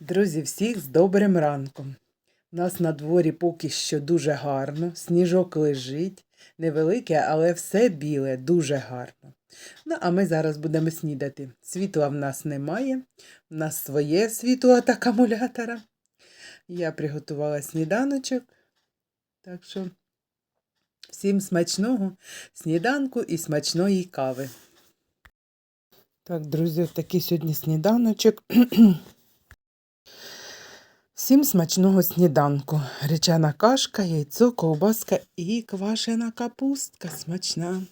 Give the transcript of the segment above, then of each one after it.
Друзі, всіх з добрим ранком. У нас на дворі поки що дуже гарно, сніжок лежить, невелике, але все біле, дуже гарно. Ну, а ми зараз будемо снідати. Світла в нас немає, в нас своє світло від акумулятора. Я приготувала сніданочок. Так що всім смачного сніданку і смачної кави. Так, друзі, такий сьогодні сніданочок. Всім смачного сніданку. Гречана кашка, яйцо, ковбаска і квашена капустка смачна.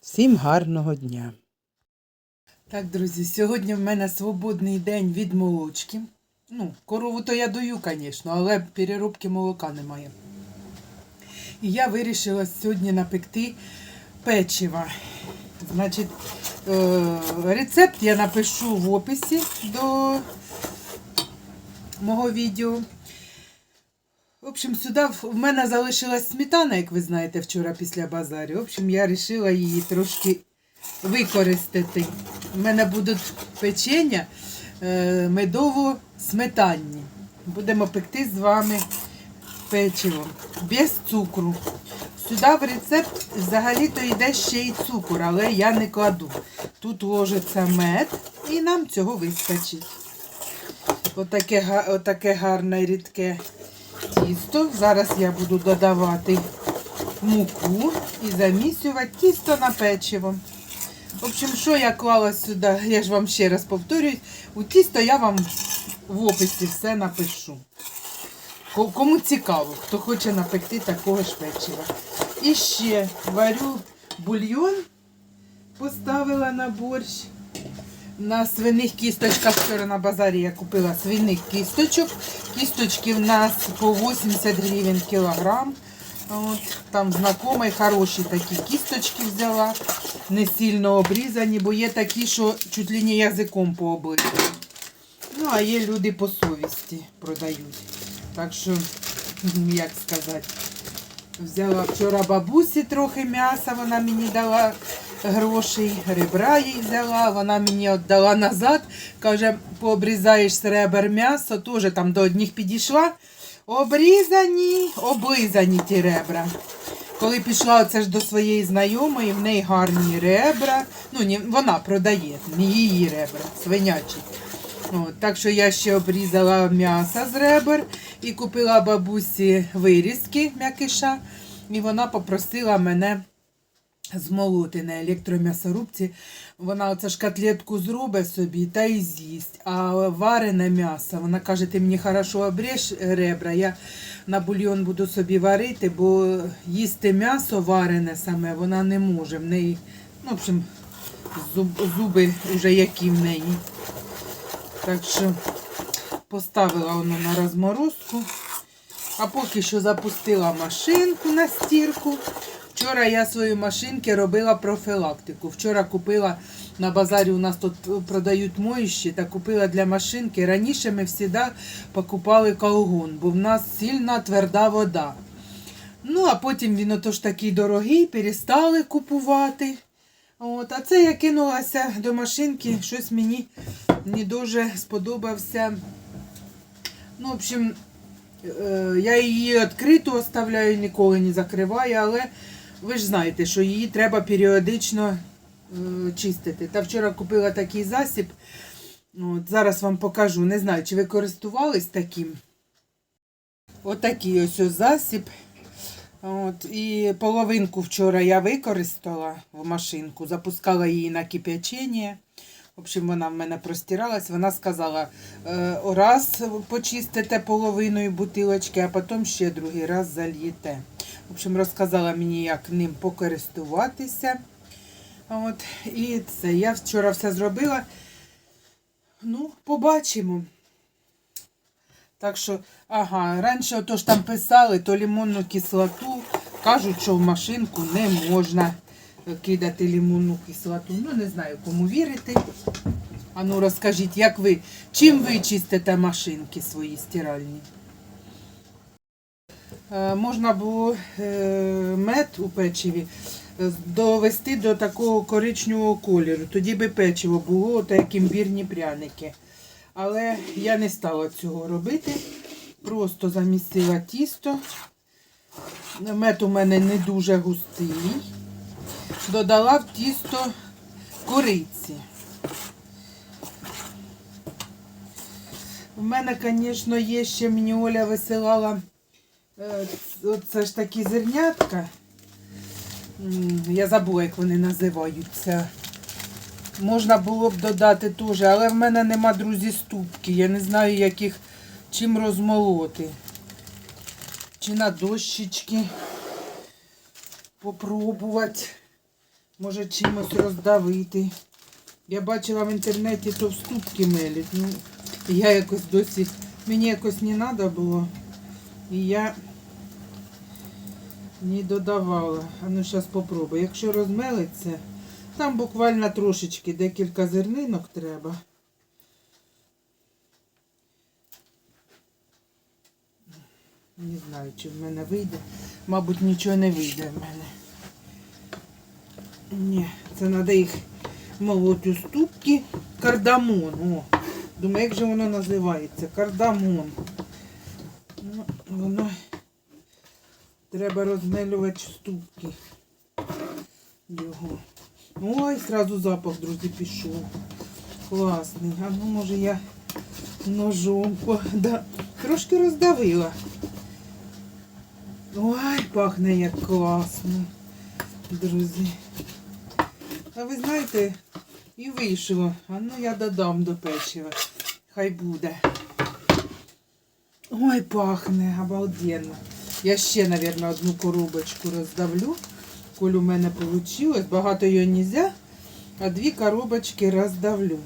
Всім гарного дня. Так, друзі, сьогодні в мене свободний день від молочки. Ну, корову то я даю, звісно, але переробки молока немає. І я вирішила сьогодні напекти печива. Значить, е, рецепт я напишу в описі до мого відео. В общем, сюди в мене залишилась сметана, як ви знаєте, вчора після базарю. В общем, я вирішила її трошки використати. У мене будуть печення е, медово-сметанні. Будемо пекти з вами печиво без цукру. Сюди в рецепт взагалі-то йде ще й цукор, але я не кладу. Тут ложиться мед і нам цього вистачить. Отаке, отаке гарне рідке тісто. Зараз я буду додавати муку і замісювати тісто на печиво. В общем, що я клала сюди, я ж вам ще раз повторюю, у тісто я вам в описі все напишу. Ко- Кому цікаво, хто хоче напекти такого ж печива. І ще варю бульйон, поставила на борщ. На свиних кісточках вчора на базарі я купила свиних кісточок. Кісточки в нас по 80 гривень кілограм. От, там знайомі, хороші такі кісточки взяла, не сильно обрізані, бо є такі, що чуть ли не язиком пооблизані. Ну, а є люди по совісті продають. Так що, як сказати, взяла вчора бабусі трохи м'яса, вона мені дала грошей, ребра їй взяла, вона мені віддала назад. Каже, пообрізаєш з ребер м'ясо, теж там до одних підійшла. Обрізані, облизані ті ребра. Коли пішла оце ж до своєї знайомої, в неї гарні ребра. Ну, ні, вона продає, не її ребра, свинячі. От, так що я ще обрізала м'ясо з ребер і купила бабусі вирізки м'якиша. І вона попросила мене змолоти на електром'ясорубці. Вона оце ж зробить собі та й з'їсть. А варене м'ясо, вона каже, ти мені хорошо обріж ребра, я на бульйон буду собі варити, бо їсти м'ясо варене саме вона не може. В неї, ну, в общем, зуб- зуби вже які в неї. Так що поставила воно на розморозку. А поки що запустила машинку на стірку. Вчора я свої машинки робила профілактику. Вчора купила на базарі, у нас тут продають моющі, та купила для машинки. Раніше ми завжди покупали колгон, бо в нас сильна тверда вода. Ну, а потім він отож такий дорогий, перестали купувати. От, а це я кинулася до машинки, щось мені не дуже сподобався. Ну, в общем, е, я її відкриту оставляю, ніколи не закриваю, але ви ж знаєте, що її треба періодично е, чистити. Та вчора купила такий засіб. От, зараз вам покажу. Не знаю, чи ви користувались таким. Отакий ось ось засіб. От, і половинку вчора я використала в машинку, запускала її на кип'ячення. В общем, вона в мене простиралась. Вона сказала, е, раз почистите половиною бутилочки, а потім ще другий раз зальєте. В общем, розказала мені, як ним покористуватися. От, і це я вчора все зробила. Ну, побачимо. Так що, ага, раніше ото ж там писали, то лимонну кислоту. Кажуть, що в машинку не можна кидати лимонну кислоту. Ну, не знаю, кому вірити. А ну розкажіть, як ви, чим ви чистите машинки свої стиральні? Е, можна було е, мед у печиві е, довести до такого коричневого кольору. Тоді би печиво було так як імбірні пряники. Але я не стала цього робити. Просто замісила тісто. Мед у мене не дуже густий. Додала в тісто кориці. У мене, звісно, є ще мені Оля висилала е, це ж такі зернятка. Я забула, як вони називаються. Можна було б додати теж, але в мене нема, друзі, ступки. Я не знаю, як їх чим розмолоти. Чи на дощечки попробувати. Може чимось роздавити. Я бачила в інтернеті, то в ступки мелять. Ну, я якось досі, мені якось не треба було. І я не додавала. А ну зараз попробую. Якщо розмелиться, там буквально трошечки, декілька зернинок треба. Не знаю, чи в мене вийде. Мабуть, нічого не вийде в мене. Ні, це треба їх молоти у ступки. Кардамон. О, думаю, як же воно називається? Кардамон. Ну, воно треба розмелювати ступки. Його. Ой, сразу запах, друзі, пішов. Класний. А ну, може я ножом да. трошки роздавила. Ой, пахне як класно, друзі. А ви знаєте, і вийшло. А ну я додам до печива. Хай буде. Ой, пахне, обалденно. Я ще, мабуть, одну коробочку роздавлю. Коль у мене вийшло. Багато її не можна, а дві коробочки роздавлю.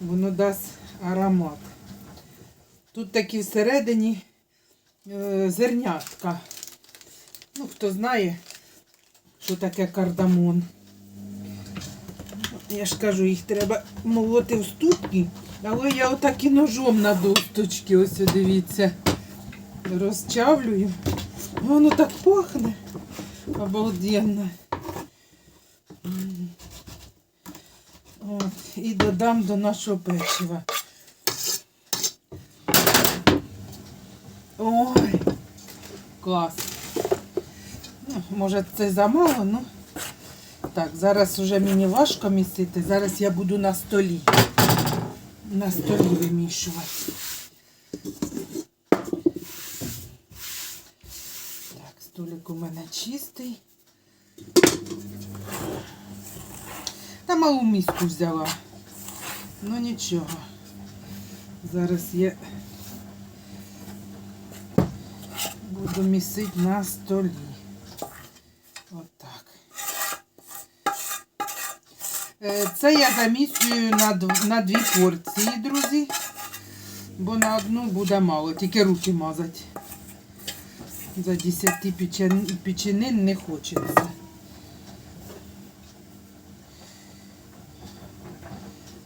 Воно дасть аромат. Тут такі всередині е, зернятка. Ну, хто знає, що таке кардамон. Я ж кажу, їх треба молоти в ступки, але я отак і ножом на досточки, ось дивіться, розчавлюю. Воно так пахне. Обалденно. От, і додам до нашого печива. Ой, клас. Ну, може це замало, ну. Так, зараз вже мені важко місити. Зараз я буду на столі. На столі вимішувати. Так, у мене чистий. Та малу миску взяла. Ну нічого. Зараз я буду місити на столі. Отак. Е, Це я замісюю на дві порції, друзі. Бо на одну буде мало, тільки руки мазати. За 10 печен- печенин не хочеться.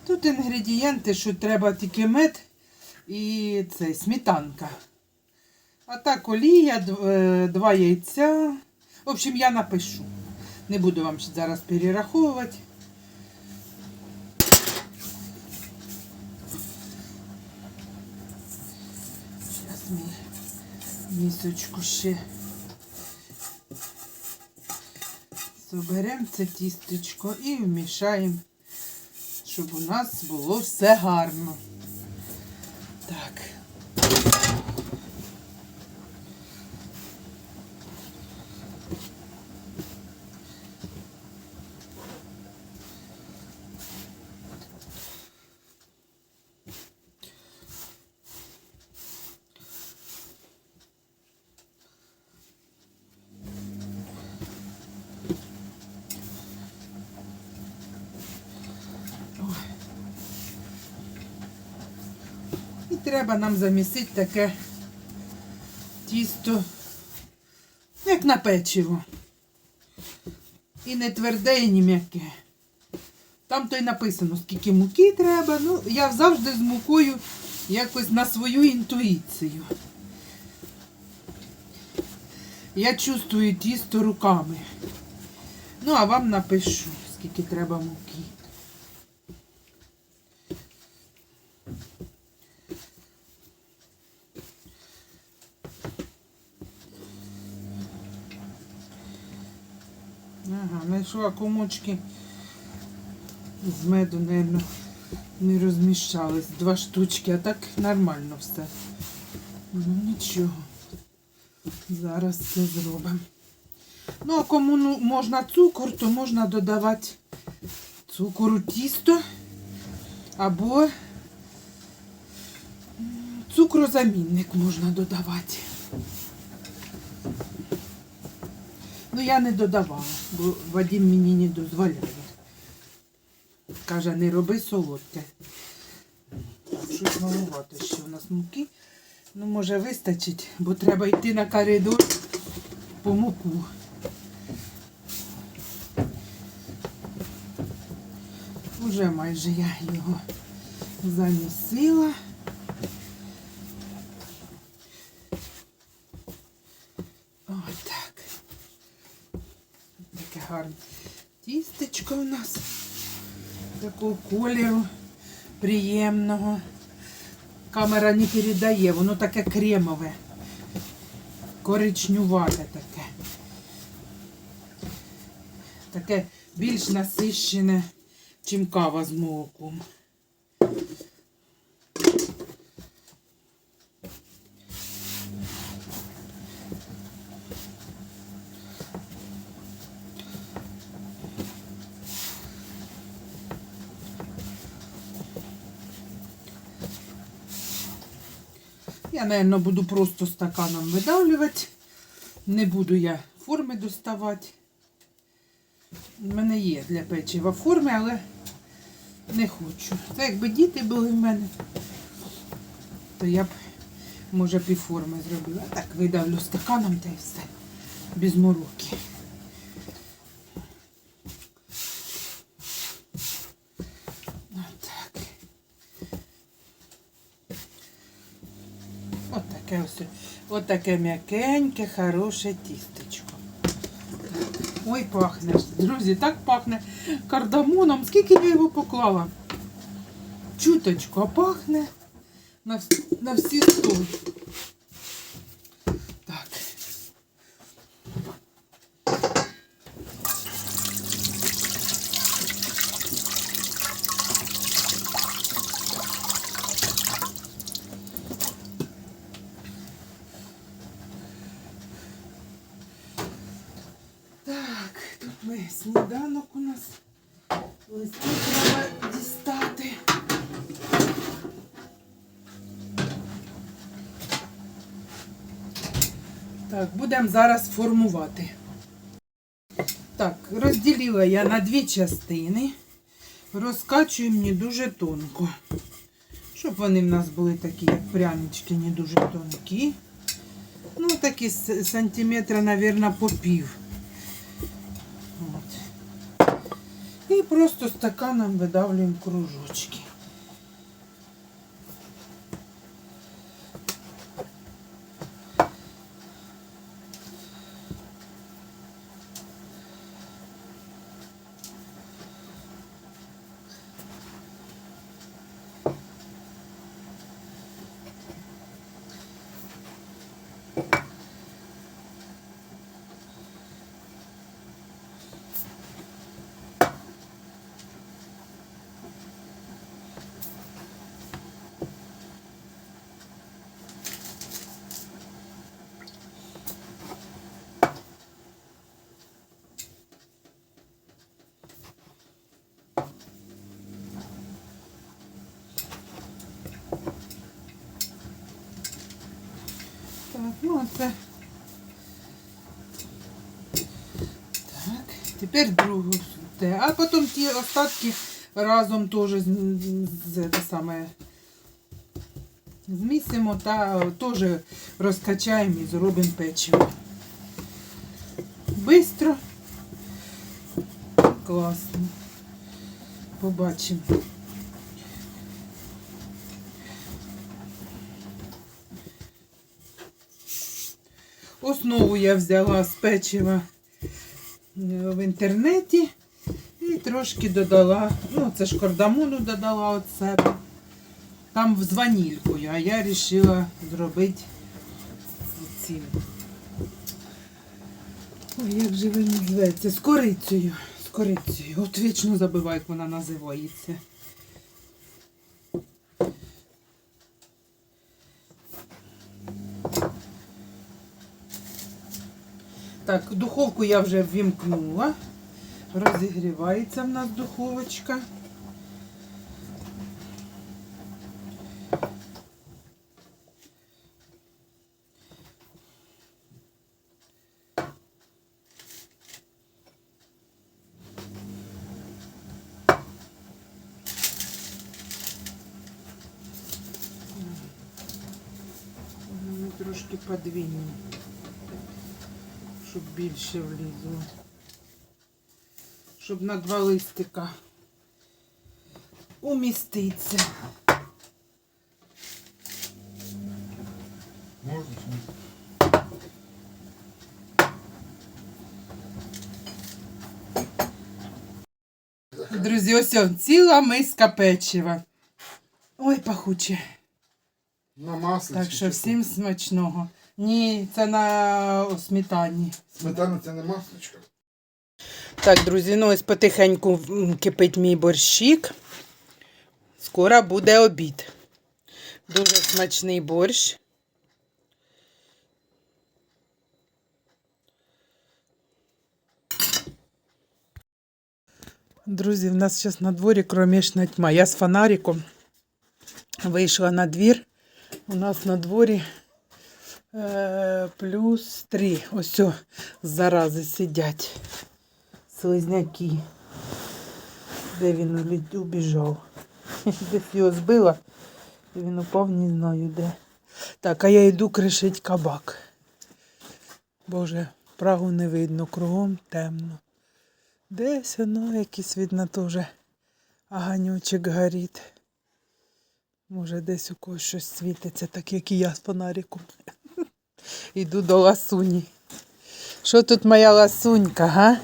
Тут інгредієнти, що треба тільки мед і це сметанка. А так олія, е, два яйця. В общем, я напишу. Не буду вам зараз перераховувати. Зараз ми місочку ще соберемо це тістечко і вмішаємо, щоб у нас було все гарно. Так. І треба нам замісити таке тісто, як на печиво. І не тверде, і не м'яке. Там то й написано, скільки муки треба. Ну, я завжди з мукою якось на свою інтуїцію. Я чувствую тісто руками. Ну, а вам напишу, скільки треба муки. Знайшла комочки з меду, мабуть, не розміщались. Два штучки, а так нормально все. Ну нічого. Зараз це зробимо. Ну, а кому ну, можна цукор, то можна додавати цукор у тісто або цукрозамінник можна додавати. Ну, я не додавала, бо Вадим мені не дозволяє. Каже, не роби солодке. Щось маловато ще у нас муки. Ну, може, вистачить, бо треба йти на коридор по муку. Уже майже я його замісила. Ось так. Таке гарне тістечко у нас. Такого кольору приємного. Камера не передає, воно таке кремове. Коричнювате таке. Таке більш насищене, чим кава з молоком. Я, наверное, буду просто стаканом видавлювати. Не буду я форми доставати. У мене є для печива форми, але не хочу. Це якби діти були в мене, то я б, може, півформи зробила. Так, видавлю стаканом та й все. Без мороки. Отак. От таке ось. От таке м'якеньке, хороше тістечко. Ой, пахне. Друзі, так пахне кардамоном. Скільки я його поклала? Чуточко пахне на, всі сто. Так. Так, тут ми сніданок у нас. Листи треба дістати. Так, будемо зараз формувати. Так, розділила я на дві частини. Розкачуємо не дуже тонко. Щоб вони в нас були такі, як прянички, не дуже тонкі. Ну, такі сантиметра, мабуть, по пів. І просто стаканом видавлюємо кружочки. Ну. Так, тепер другу. А потім ті остатки разом теж з, з, саме, змісимо та теж розкачаємо і зробимо печиво. Бистро. Класно. Побачимо. Основу я взяла з печива е, в інтернеті і трошки додала, ну це ж кардамону додала від себе. Там з ванількою, а я вирішила зробити цим. Ой, як же він зветься? З корицею. З корицею. От вічно забуваю, як вона називається. Так, духовку я вже ввімкнула. Розігрівається в нас духовочка. Трошки щоб більше влізло. Щоб на два листика уміститься. Можна? Друзі, ось он, ціла миска печива. Ой, пахуче. На маслі. Так що? всім смачного. Ні, це на сметані. Сметана це не масличка. Так, друзі, ну ось потихеньку кипить мій борщик. Скоро буде обід. Дуже смачний борщ. Друзі, в нас зараз на дворі кромішна тьма. Я з фонариком вийшла на двір. У нас на дворі плюс 3. Ось о, зарази сидять. Слизняки. Де він убіжав? Десь його збила. І він упав, не знаю де. Так, а я йду кришить кабак. Боже, прагу не видно, кругом темно. Десь воно якийсь видно теж аганючик горить. Може, десь у когось щось світиться, так як і я з фонариком. Йду до ласуні. Що тут моя ласунька, га?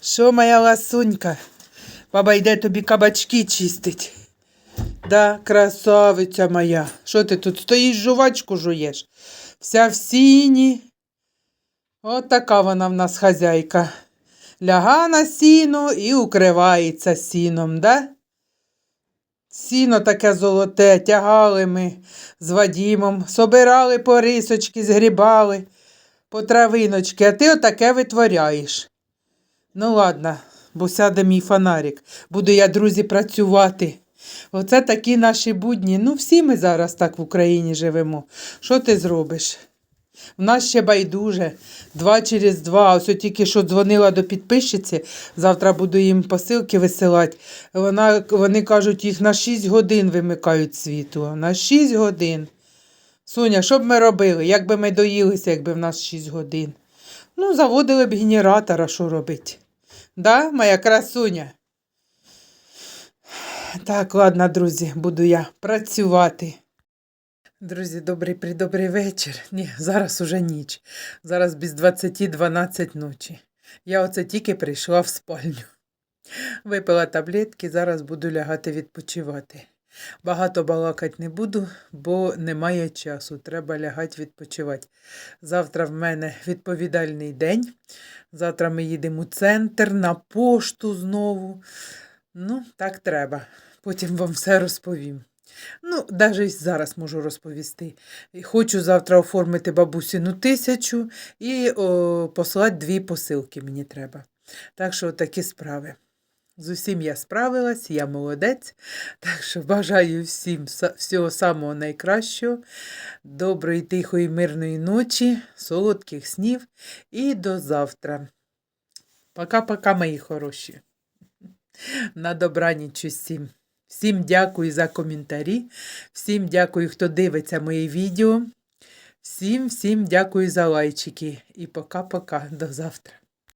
Що моя ласунька? Баба йде тобі кабачки чистить. Да, красавиця моя. Що ти тут стоїш, жувачку жуєш? Вся в сіні. От така вона в нас хазяйка. Ляга на сіно і укривається сіном, да? Сіно таке золоте, тягали ми з Вадімом, собирали по рисочки, згрібали по травиночки, а ти отаке витворяєш. Ну, ладно, бо сяде мій фонарик. Буду я, друзі, працювати. Оце такі наші будні. Ну, всі ми зараз так в Україні живемо. Що ти зробиш? В нас ще байдуже. Два через два. Ось тільки що дзвонила до підписчиці, завтра буду їм посилки висилати. Вона, вони кажуть, їх на 6 годин вимикають світло. На 6 годин. Соня, що б ми робили? Як би ми доїлися, якби в нас 6 годин? Ну, заводили б генератора, що робити. Да, моя красуня? Так, ладно, друзі, буду я працювати. Друзі, добрий придобрий вечір. Ні, зараз уже ніч. Зараз без 20-12 ночі. Я оце тільки прийшла в спальню. Випила таблетки, зараз буду лягати відпочивати. Багато балакати не буду, бо немає часу. Треба лягати відпочивати. Завтра в мене відповідальний день. Завтра ми їдемо у центр на пошту знову. Ну, так треба. Потім вам все розповім. Ну, навіть зараз можу розповісти. Хочу завтра оформити бабусіну тисячу і о, послати дві посилки мені треба. Так що такі справи. З усім я справилась, я молодець. Так що бажаю всім всього самого найкращого, доброї, тихої, мирної ночі, солодких снів і до завтра. Пока-пока, мої хороші. На добраніч усім. Всім дякую за коментарі. Всім дякую, хто дивиться мої відео. Всім, всім дякую за лайчики. І пока-пока. До завтра.